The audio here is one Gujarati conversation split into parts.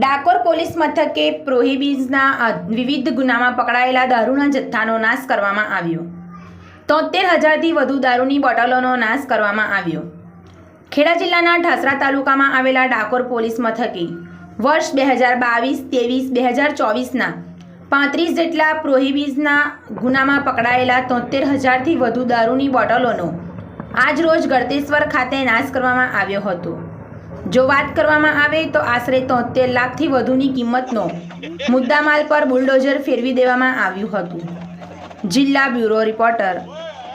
ડાકોર પોલીસ મથકે પ્રોહિબીઝના વિવિધ ગુનામાં પકડાયેલા દારૂના જથ્થાનો નાશ કરવામાં આવ્યો. તોતેર હજારથી વધુ દારૂની બોટલોનો નાશ કરવામાં આવ્યો. ખેડા જિલ્લાના ઠાસરા તાલુકામાં આવેલા ડાકોર પોલીસ મથકે વર્ષ બે હજાર બાવીસ, ત્રેવીસ, બે હજાર ચોવીસના પાંત્રીસ જેટલા પ્રોહિબીઝના ગુનામાં પકડાયેલા તોતેર હજારથી વધુ દારૂની બોટલોનો આજ રોજ ગળતેશ્વર ખાતે નાશ કરવામાં આવ્યો હતો. જો વાત કરવામાં આવે તો આશરે તોતેર લાખથી વધુની કિંમતનો મુદ્દામાલ પર બુલડોઝર ફેરવી દેવામાં આવ્યું હતું. જિલ્લા બ્યુરો રિપોર્ટર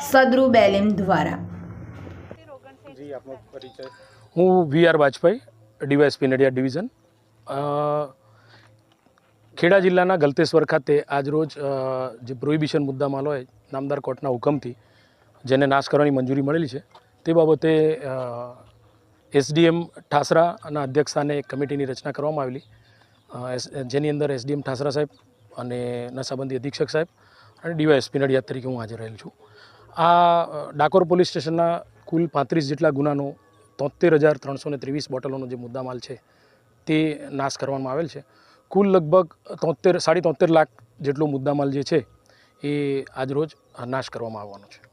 સદરુ બેલેમ દ્વારા. જી આપનો પરિચય. હું V R Vajpayee DYSP Nadiad division. Kheda જિલ્લાના ગલતેશ્વર ખાતે આજરોજ જે પ્રોહિબિશન મુદ્દામાલ હોય નામદાર કોર્ટના હુકમથી જેને નાશ કરવાની મંજૂરી મળેલી છે તે બાબતે એસડીએમ ઠાસરાના અધ્યક્ષસ્થાને એક કમિટીની રચના કરવામાં આવેલી. જેની અંદર એસડીએમ ઠાસરા સાહેબ અને નશાબંધી અધિક્ષક સાહેબ અને ડીવાયએસપી નડિયાદ તરીકે હું હાજર રહેલ છું. આ ડાકોર પોલીસ સ્ટેશનના કુલ પાંત્રીસ જેટલા ગુનાનો તોતેર હજાર ત્રણસો ને ત્રેવીસ બોટલોનો જે મુદ્દામાલ છે તે નાશ કરવામાં આવેલ છે. કુલ લગભગ તોતેર સાડી તોતેર લાખ જેટલો મુદ્દામાલ જે છે એ આજરોજ નાશ કરવામાં આવવાનો છે.